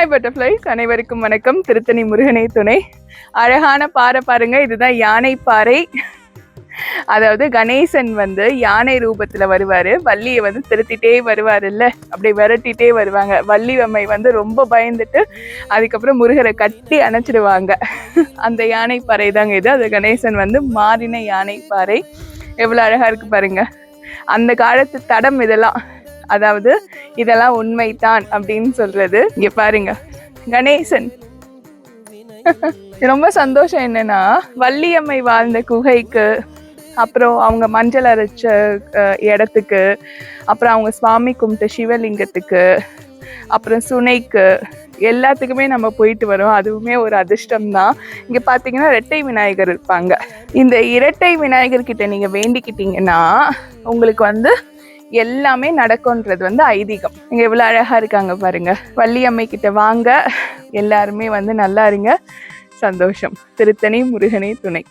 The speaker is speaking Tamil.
ஹாய் பட்டர்ஃப்ளைஸ் அனைவருக்கும் வணக்கம். திருத்தணி முருகனை துணை. அழகான பாறை பாருங்க. இதுதான் யானை பாறை. அதாவது கணேசன் வந்து யானை ரூபத்துல வருவாரு. வள்ளியை வந்து திருத்திட்டே வருவாருல்ல. அப்படி விரட்டிட்டே வருவாங்க. வள்ளி அம்மை வந்து ரொம்ப பயந்துட்டு அதுக்கப்புறம் முருகரை கட்டி அணைச்சிடுவாங்க. அந்த யானை பாறை தாங்க இது. அது கணேசன் வந்து மாறின யானை பாறை. எவ்வளவு அழகா இருக்கு பாருங்க. அந்த காலத்து தடம் இதெல்லாம். அதாவது இதெல்லாம் உண்மைதான் அப்படின்னு சொல்றது. இங்க பாருங்க. கணேசன். ரொம்ப சந்தோஷம் என்னன்னா வள்ளியம்மை வாழ்ந்த குகைக்கு அப்புறம் அவங்க மஞ்சள் அரைச்ச இடத்துக்கு அப்புறம் அவங்க சுவாமி கும்பிட்ட சிவலிங்கத்துக்கு அப்புறம் சுனைக்கு எல்லாத்துக்குமே நம்ம போயிட்டு வரோம். அதுவுமே ஒரு அதிர்ஷ்டம் தான் இங்கே பார்த்தீங்கன்னா இரட்டை விநாயகர் இருப்பாங்க. இந்த இரட்டை விநாயகர் கிட்ட நீங்கள் வேண்டிக்கிட்டீங்கன்னா உங்களுக்கு வந்து எல்லாமே நடக்கும்ன்றது வந்து ஐதீகம். இங்க எவ்வளவு அழகா இருக்காங்க பாருங்க. வள்ளியம்மை கிட்ட வாங்க. எல்லாருமே வந்து நல்லா இருங்க. சந்தோஷம். திருத்தணி முருகனே துணை.